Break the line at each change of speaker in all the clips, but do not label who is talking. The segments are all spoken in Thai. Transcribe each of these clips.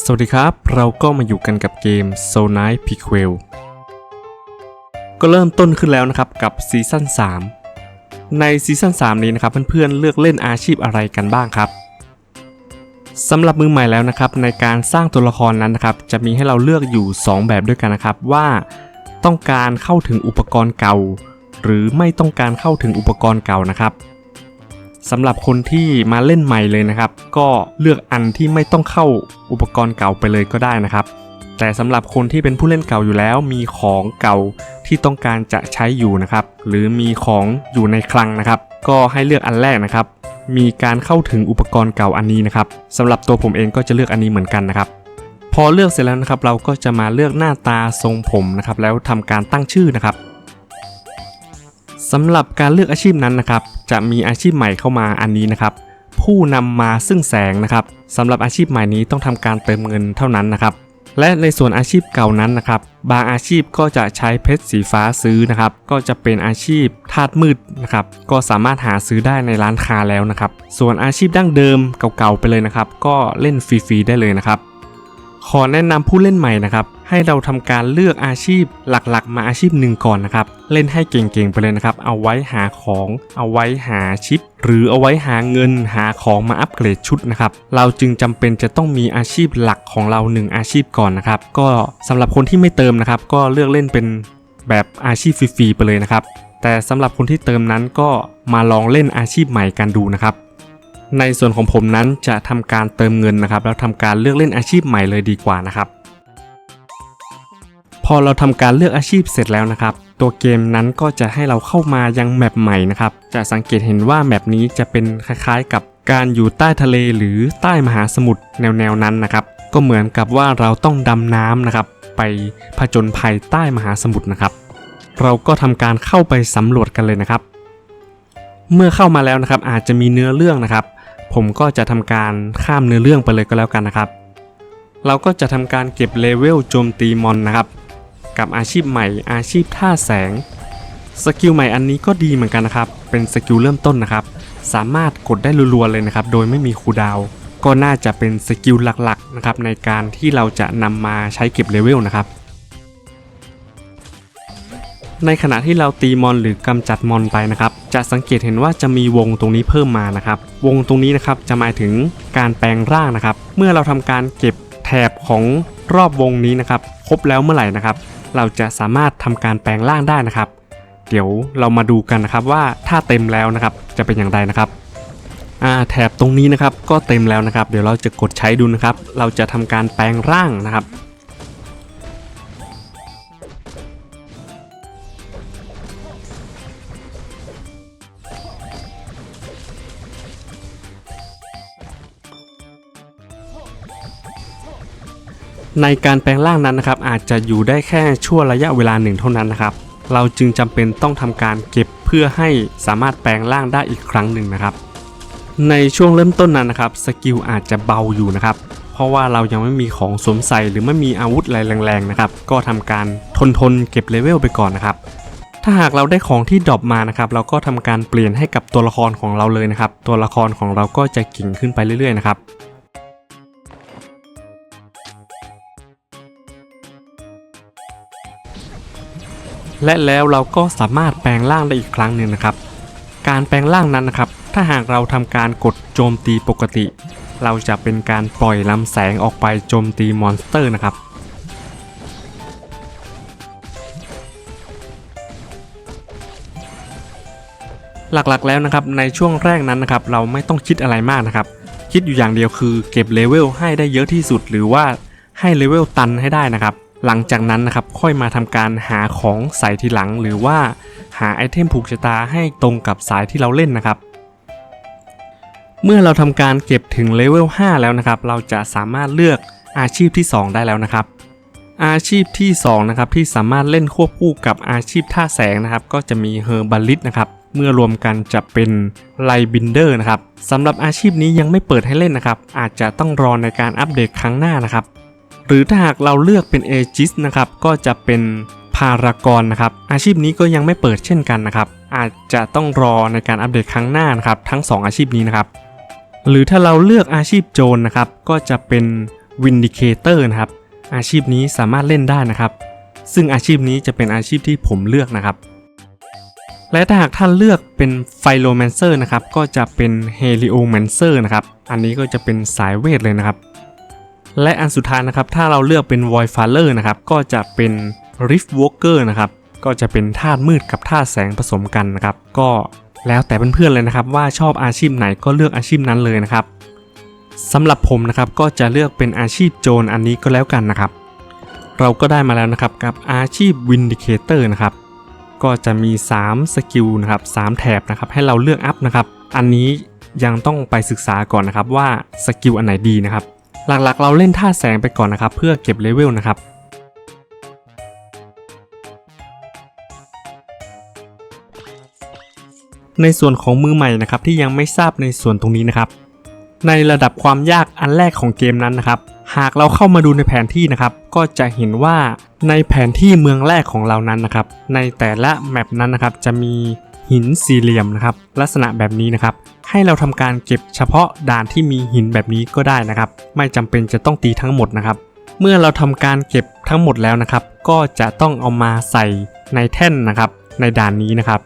สวัสดีครับ เราก็มาอยู่กันกับเกม s o l Night p i q u e l ก็เริ่มต้นขึ้นแล้วนะครับกับซีซั่น3 ในซีซั่น3 นี้นะครับเพื่อนๆเลือกเล่นอาชีพอะไรกันบ้างครับสำหรับมือใหม่แล้วนะครับในการสร้างตัวละครนั้นนะครับจะมีให้เราเลือกอยู่ 2 แบบด้วยกันนะครับว่าต้องการเข้าถึงอุปกรณ์เก่า หรือไม่ต้องการเข้าถึงอุปกรณ์เก่านะครับ สำหรับคนที่มาเล่นใหม่เลยนะครับ ก็เลือกอันที่ไม่ต้องเข้าอุปกรณ์เก่าไปเลยก็ได้นะครับ แต่สำหรับคนที่เป็นผู้เล่นเก่าอยู่แล้ว มีของเก่าที่ต้องการจะใช้อยู่นะครับ หรือมีของอยู่ในคลังนะครับ ก็ให้เลือกอันแรกนะครับ มีการเข้าถึงอุปกรณ์เก่าอันนี้นะครับสำหรับตัวผมเองก็จะเลือกอันนี้เหมือนกันนะครับพอเลือกเสร็จแล้วนะครับ เราก็จะมาเลือกหน้าตาทรงผมนะครับ แล้วทำการตั้งชื่อนะครับ สำหรับการเลือกอาชีพนั้นนะครับจะมีอาชีพใหม่เข้ามาอันนี้นะครับ ผู้นำมาซึ่งแสงนะครับสำหรับอาชีพใหม่นี้ต้องทำการเติมเงินเท่านั้นนะครับ และในส่วนอาชีพเก่านั้นนะครับ บางอาชีพก็จะใช้เพชรสีฟ้าซื้อนะครับ ก็จะเป็นอาชีพธาตุมืดนะครับ ก็สามารถหาซื้อได้ในร้านค้าแล้วนะครับ ส่วนอาชีพดั้งเดิมเก่าๆไปเลยนะครับ ก็เล่นฟรีๆได้เลยนะครับ ขอแนะนำผู้เล่นใหม่นะครับ ให้เราทำการเลือกอาชีพหลักๆ มาอาชีพหนึ่งก่อนนะครับ เล่นให้เก่งๆไปเลยนะครับ เอาไว้หาของ เอาไว้หาชิป หรือเอาไว้หาเงินหาของมาอัปเกรดชุดนะครับ เราจึงจำเป็นจะต้องมีอาชีพหลักของเราหนึ่งอาชีพก่อนนะครับ ก็สำหรับคนที่ไม่เติมนะครับ ก็เลือกเล่นเป็นแบบอาชีพฟรีๆไปเลยนะครับ แต่สำหรับคนที่เติมนั้นก็มาลองเล่นอาชีพใหม่กันดูนะครับในส่วนของผมนั้นจะทำการเติมเงินนะครับ แล้วทำการเลือกเล่นอาชีพใหม่เลยดีกว่านะครับ พอเราทำการเลือกอาชีพเสร็จแล้วนะครับ ตัวเกมนั้นก็จะให้เราเข้ามายังแมปใหม่นะครับ จะสังเกตเห็นว่าแมปนี้จะเป็นคล้ายๆ กับการอยู่ใต้ทะเลหรือใต้มหาสมุทรแนวๆนั้นนะครับ ก็เหมือนกับว่าเราต้องดำน้ำนะครับ ไปผจญภัยใต้มหาสมุทรนะครับ เราก็ทำการเข้าไปสำรวจกันเลยนะครับ เมื่อเข้ามาแล้วนะครับ อาจจะมีเนื้อเรื่องนะครับ ผมก็จะทำการข้ามเนื้อเรื่องไปเลยก็แล้วกันนะครับ เราก็จะทำการเก็บเลเวลโจมตีมอนนะครับ กับอาชีพใหม่อาชีพท่าแสงสกิลใหม่อันนี้ก็ดีเหมือนกันนะครับ เป็นสกิลเริ่มต้นนะครับ สามารถกดได้รัวๆเลยนะครับ โดยไม่มีคูดาว ก็น่าจะเป็นสกิลหลักๆนะครับในการที่เราจะนำมาใช้เก็บเลเวลนะครับ ในขณะที่เราตีมอนหรือกำจัดมอนไปนะครับ จะสังเกตเห็นว่าจะมีวงตรงนี้เพิ่มมานะครับ วงตรงนี้นะครับจะหมายถึงการแปลงร่างนะครับ เมื่อเราทำการเก็บแถบของรอบวงนี้นะครับ ครบแล้วเมื่อไหร่นะครับ เราจะสามารถทำการแปลงร่างได้นะครับ เดี๋ยวเรามาดูกันนะครับว่าถ้าเต็มแล้วนะครับจะเป็นอย่างไรนะครับอ่าแถบตรงนี้นะครับก็เต็มแล้วนะครับ เดี๋ยวเราจะกดใช้ดูนะครับ เราจะทำการแปลงร่างนะครับ ในการแปลงร่างนั้นนะครับอาจจะอยู่ได้แค่ชั่วระยะเวลาหนึ่งเท่านั้นนะครับ เราจึงจำเป็นต้องทำการเก็บเพื่อให้สามารถแปลงร่างได้อีกครั้งหนึ่งนะครับ ในช่วงเริ่มต้นนั้นนะครับสกิลอาจจะเบาอยู่นะครับ เพราะว่าเรายังไม่มีของสวมใส่หรือไม่มีอาวุธอะไรแรงๆนะครับ ก็ทำการทนทนๆเก็บเลเวลไปก่อนนะครับ ถ้าหากเราได้ของที่ดรอปมานะครับ เราก็ทำการเปลี่ยนให้กับตัวละครของเราเลยนะครับ ตัวละครของเราก็จะเก่งขึ้นไปเรื่อยๆนะครับ และแล้วเราก็สามารถแปลงร่างได้อีกครั้งหนึ่งนะครับ การแปลงร่างนั้นนะครับ ถ้าหากเราทำการกดโจมตีปกติ เราจะเป็นการปล่อยลำแสงออกไปโจมตีมอนสเตอร์นะครับ หลักๆแล้วนะครับในช่วงแรกนั้นนะครับเราไม่ต้องคิดอะไรมากนะครับ คิดอยู่อย่างเดียวคือเก็บเลเวลให้ได้เยอะที่สุดหรือว่าให้เลเวลตันให้ได้นะครับ หลังจากนั้นนะครับค่อยมาทำการหาของใส่ทีหลัง หรือว่าหาไอเทมผูกชะตาให้ตรงกับสายที่เราเล่นนะครับ เมื่อเราทำการเก็บถึงเลเวล5แล้วนะครับ เราจะสามารถเลือกอาชีพที่ 2 ได้แล้วนะครับ อาชีพที่2นะครับที่สามารถเล่นควบคู่กับอาชีพท่าแสงนะครับ ก็จะมีเฮอร์บัลลิสนะครับเมื่อรวมกันจะเป็นไลบินเดอร์นะครับสำหรับอาชีพนี้ยังไม่เปิดให้เล่นนะครับ อาจจะต้องรอในการอัปเดตครั้งหน้านะครับ หรือถ้าหากเราเลือกเป็นเอจิสนะครับก็จะเป็นพารากอนนะครับอาชีพนี้ก็ยังไม่เปิดเช่นกันนะครับ อาจจะต้องรอในการอัปเดตครั้งหน้านะครับทั้ง 2 อาชีพนี้นะครับ หรือถ้าเราเลือกอาชีพโจรนะครับ ก็จะเป็น Vindicator นะครับ อาชีพนี้สามารถเล่นได้นะครับ ซึ่งอาชีพนี้จะเป็นอาชีพที่ผมเลือกนะครับ และถ้าหากท่านเลือกเป็น Pyromancer นะครับ ก็จะเป็น Heliomancer นะครับ อันนี้ก็จะเป็นสายเวทเลยนะครับ และอันสุดท้ายนะครับ ถ้าเราเลือกเป็น Void Faller นะครับ ก็จะเป็น Rift Walker นะครับ ก็จะเป็นธาตุมืดกับธาตุแสงผสมกันนะครับ ก็แล้วแต่เพื่อนๆเลยนะครับ ว่าชอบอาชีพไหนก็เลือกอาชีพนั้นเลยนะครับสำหรับผมนะครับก็จะเลือกเป็นอาชีพโจรอันนี้ก็แล้วกันนะครับ เราก็ได้มาแล้วนะครับกับอาชีพ Vindicator นะครับ ก็จะมี 3 สกิลนะครับ3แถบนะครับให้เราเลือกอัพนะครับ อันนี้ยังต้องไปศึกษาก่อนนะครับว่าสกิลอันไหนดีนะครับ หลักๆ เราเล่นท่าแสงไปก่อนนะครับ เพื่อเก็บเลเวลนะครับในส่วนของมือใหม่นะครับที่ยังไม่ทราบในส่วนตรงนี้นะครับ ในระดับความยากอันแรกของเกมนั้นนะครับ หากเราเข้ามาดูในแผนที่นะครับ ก็จะเห็นว่าในแผนที่เมืองแรกของเรานั้นนะครับ ในแต่ละแมปนั้นนะครับจะมีหินสี่เหลี่ยมนะครับ ลักษณะแบบนี้นะครับ ให้เราทำการเก็บเฉพาะด่านที่มีหินแบบนี้ก็ได้นะครับ ไม่จำเป็นจะต้องตีทั้งหมดนะครับ เมื่อเราทำการเก็บทั้งหมดแล้วนะครับ ก็จะต้องเอามาใส่ในแท่นนะครับ ในด่านนี้นะครับ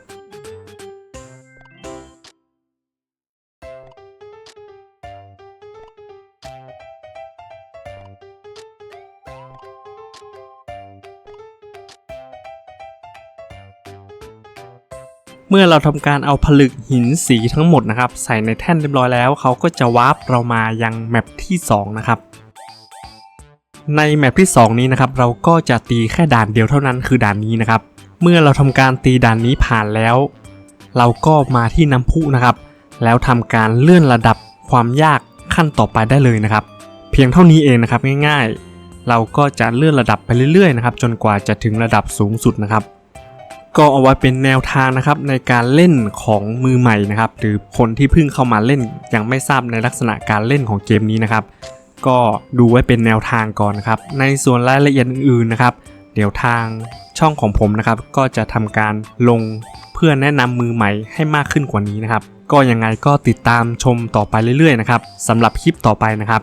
เมื่อเราทำการเอาผลึกหินสีทั้งหมดนะครับ ใส่ในแท่นเรียบร้อยแล้ว เขาก็จะวาร์ปเรามายังแมปที่2นะครับในแมปที่ 2 นี้นะครับเราก็จะตีแค่ด่านเดียวเท่านั้นคือด่านนี้นะครับ เมื่อเราทำการตีด่านนี้ผ่านแล้ว เราก็มาที่น้ำพุนะครับ แล้วทำการเลื่อนระดับความยากขั้นต่อไปได้เลยนะครับ เพียงเท่านี้เองนะครับง่ายๆ เราก็จะเลื่อนระดับไปเรื่อยๆนะครับจนกว่าจะถึงระดับสูงสุดนะครับ ก็เอาไว้เป็นแนวทางนะครับในการเล่นของมือใหม่นะครับ หรือคนที่เพิ่งเข้ามาเล่นยังไม่ทราบในลักษณะการเล่นของเกมนี้นะครับ ก็ดูไว้เป็นแนวทางก่อนนะครับ ในส่วนรายละเอียดอื่นๆนะครับ เดี๋ยวทางช่องของผมนะครับก็จะทำการลงเพื่อแนะนำมือใหม่ให้มากขึ้นกว่านี้นะครับ ก็ยังไงก็ติดตามชมต่อไปเรื่อยๆนะครับสำหรับคลิปต่อไปนะครับ